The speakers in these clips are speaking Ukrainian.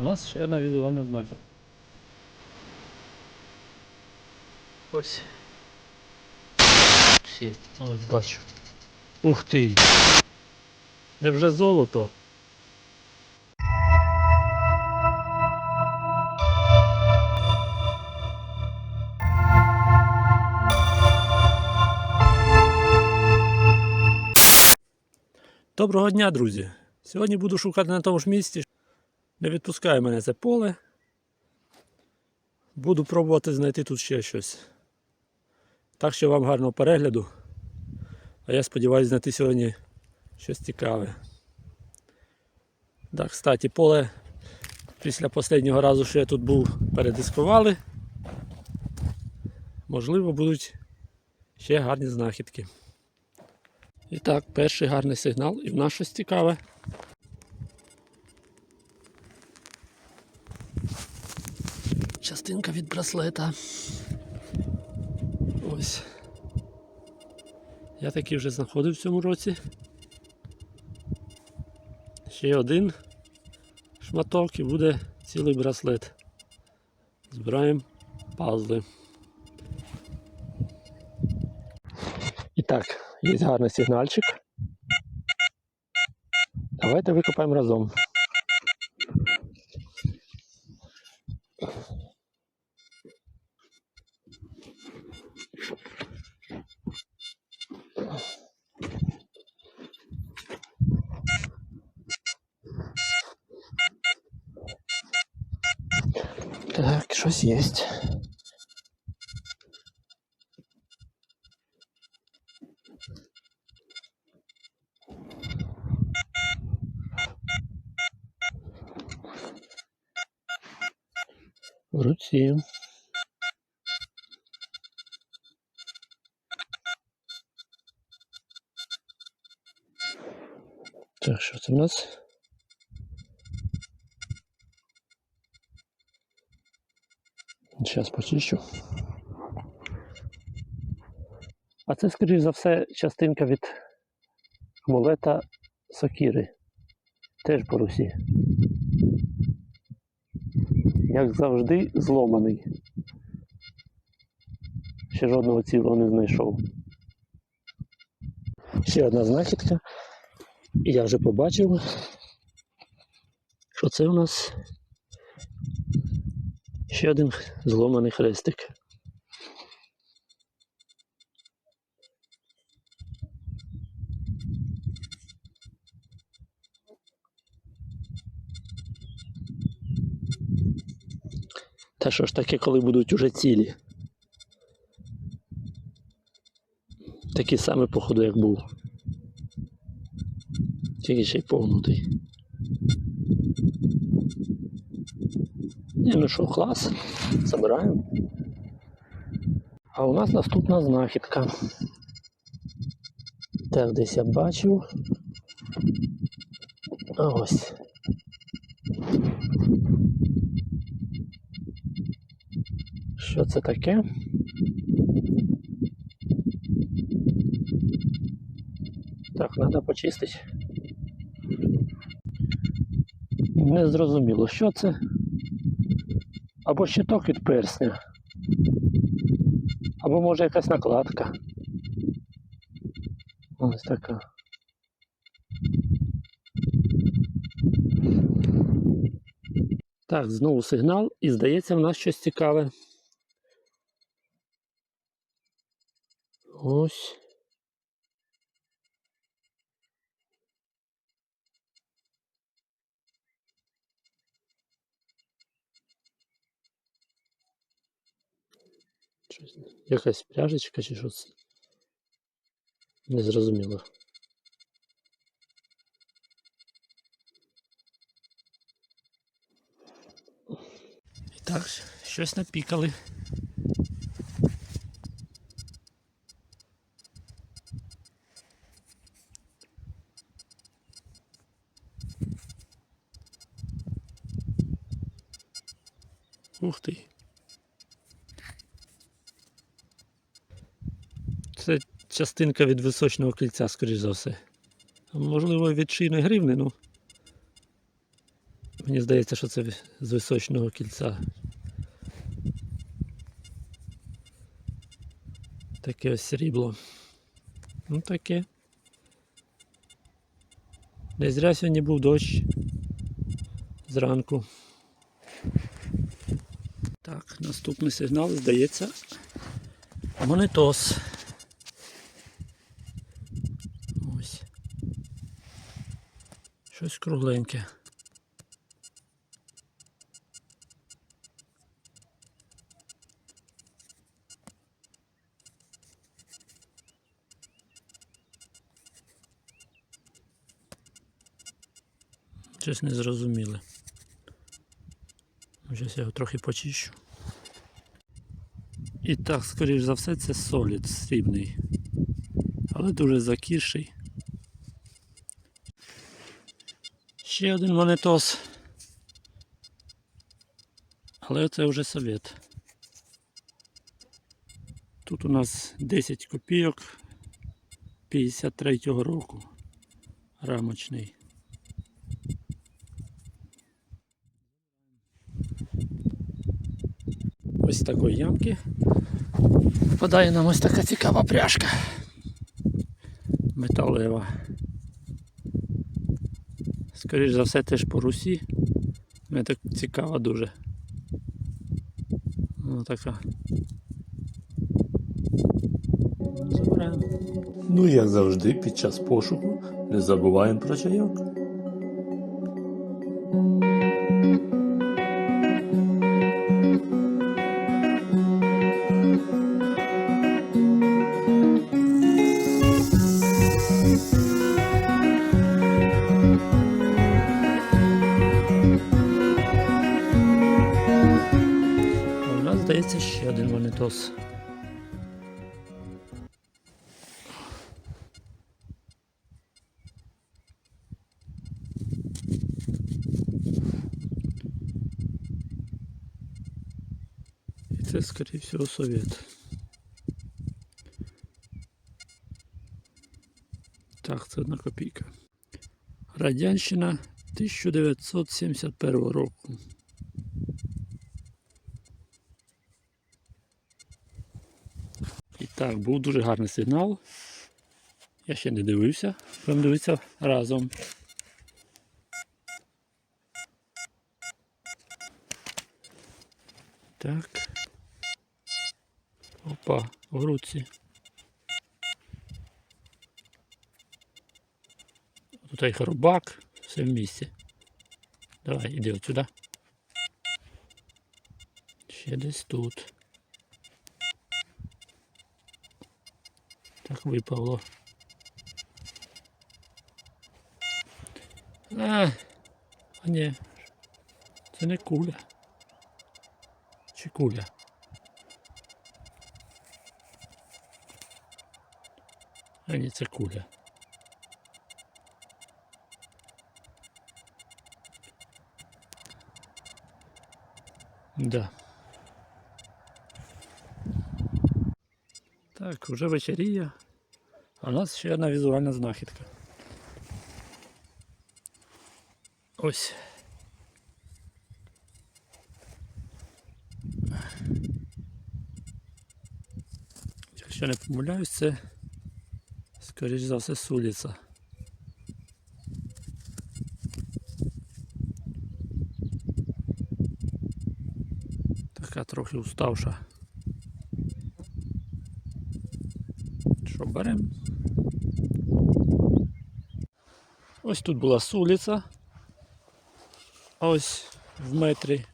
У нас ще одна візуальна знака. Ось. Ось бачу. Ух ти. Невже золото? Доброго дня, друзі! Сьогодні буду шукати на тому ж місці. Не відпускає мене це поле. Буду пробувати знайти тут ще щось. Так що вам гарного перегляду. А я сподіваюся знайти сьогодні щось цікаве. Так, кстати, поле після останнього разу, що я тут був, передискували. Можливо, будуть ще гарні знахідки. І так, перший гарний сигнал, і в нас щось цікаве. Частинка від браслета. Ось. Я такий вже знаходив в цьому році. Ще один шматок і буде цілий браслет. Збираємо пазли. І так, є гарний сигнальчик. Давайте викопаємо разом. Так, щось є. В руці. Так, це в нас? Зараз почищу. А це, скоріш за все, частинка від амулета Сокіри. Теж по Русі. Як завжди, зломаний. Ще жодного цілого не знайшов. Ще одна знахідка. Я вже побачив, що це у нас ще один зломаний хрестик. Та що ж таке, коли будуть уже цілі? Такі самі, походу, як був. Тільки ще й погнутий. Ні, ну що, клас. Забираємо. А у нас наступна знахідка. Так, десь я бачив. А ось. Що це таке? Так, треба почистити. Не зрозуміло, що це. Або щиток від персня. Або може якась накладка. Ось така. Так, знову сигнал, і здається, в нас щось цікаве. Ось. якась пляжечка чи що це? Не зрозуміло. І так, щось напікали. Ух ти. Частинка від височного кільця, скоріш за все. Можливо, від шийної гривни, ну. Мені здається, що це з височного кільця. Таке ось срібло. Ну таке. Не зря сьогодні був дощ зранку. Так, наступний сигнал, здається. Монетос. Ось. Щось кругленьке. Щось незрозуміле. Зараз я його трохи почищу. І так, скоріш за все, це солід срібний. Але дуже закірший. Ще один монетос. Але це вже совет. Тут у нас 10 копійок 53-го року. Рамочний. Ось такої ямки впадає нам ось така цікава пряжка. Металева. Скоріше за все теж по русі. Мені так цікаво дуже. Ну така. Забираємо. Ну як завжди, під час пошуку не забуваємо про чайок. Монетос. І це, скоріше всього, совет. Так, це одна копійка. Радянщина 1971 року. Так, був дуже гарний сигнал. Я ще не дивився, будемо дивитися разом. Так. Опа, в руці. Тут і хробак, все в місці. Давай, іди от сюди. Ще десь тут. Так випало. А, а ні. Це не куля. Чи куля? А ні, це куля. Да. Так, вже вечеріє. А у нас ще одна візуальна знахідка. Ось. Якщо не помиляюсь, це скоріш за все суліця. Така трохи уставша. Що беремо? Ось тут була сулиця. А ось в метрі.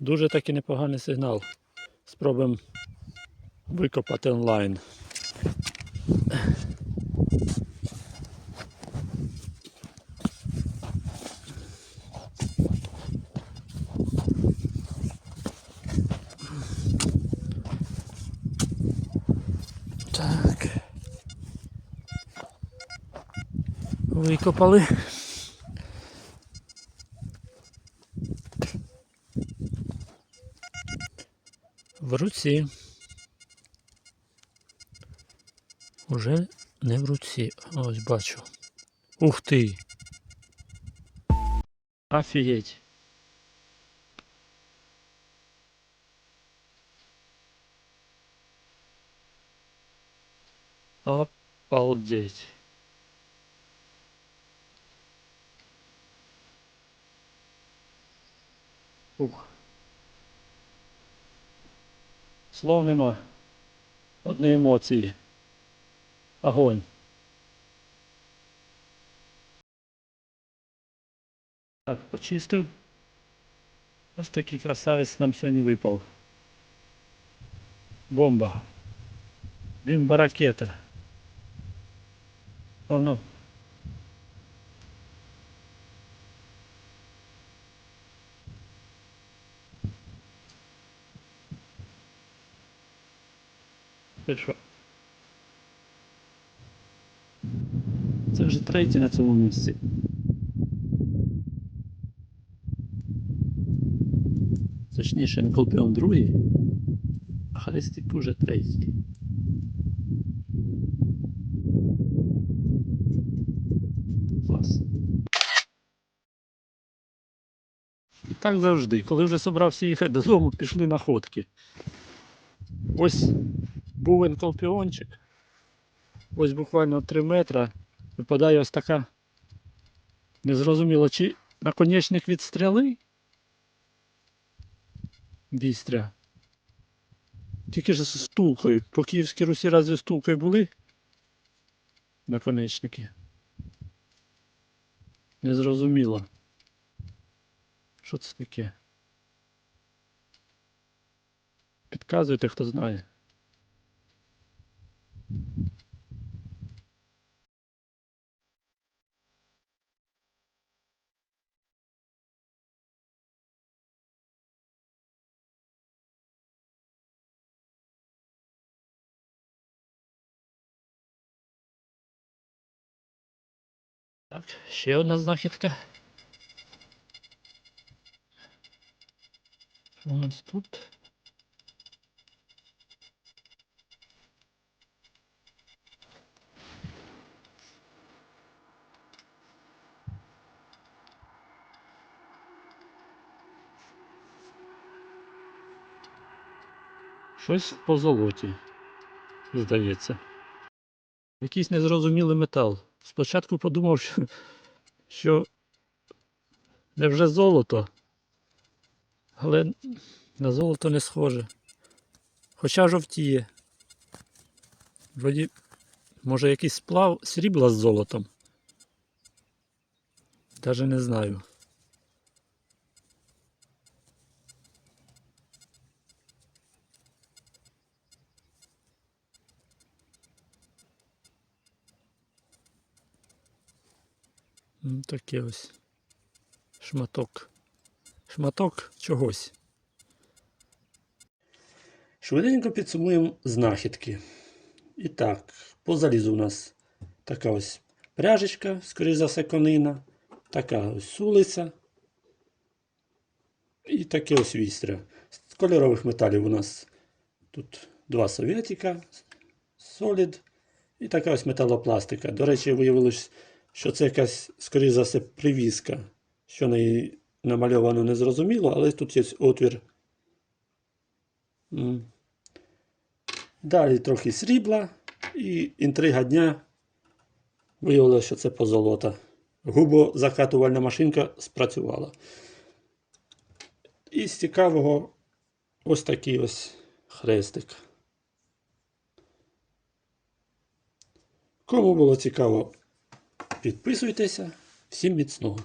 Дуже таки непоганий сигнал. Спробуємо викопати онлайн. Викопали. В руці. Уже не в руці. Ось бачу. Ух ти. Офігеть. Обалдеть. Ух. Слов нема. Одні емоції. Огонь. Так, почистив. Ось такий красавець нам сьогодні випав. Бомба. Бімба ракета. О, Що? Це вже третій на цьому місці. Точніше, Енколпіон другий, а Христик уже третій. Клас. І так завжди. Коли вже собрався їхати додому, пішли на ходки. Ось був енколпіончик. Ось буквально 3 метра. Випадає ось така. Незрозуміло, чи наконечник від стріли, Бістря. Тільки ж з стулкою. По Київській Русі разве стулкою були? Наконечники. Незрозуміло. Що це таке? Підказуйте, хто знає. Так, ще одна знахідка. Що у нас тут? Щось по золоті, здається. Якийсь незрозумілий метал. Спочатку подумав, що, що невже золото, але на золото не схоже. Хоча жовтіє. Вроді, може якийсь сплав срібла з золотом. Даже не знаю. Ну, таке ось. Шматок. Шматок чогось. Швиденько підсумуємо знахідки. І так, по залізу у нас така ось пряжечка, скоріш за все, конина, така ось сулиця. І таке ось вістря. З кольорових металів у нас тут два совєтіка, солід і така ось металопластика. До речі, виявилось, що це якась, скоріш за все, привізка. Що на неї намальовано незрозуміло, але тут є отвір. Далі трохи срібла і інтрига дня. Виявилося, що це позолота. Губозакатувальна машинка спрацювала. І з цікавого ось такий ось хрестик. Кому було цікаво, підписуйтеся. Всім міцного!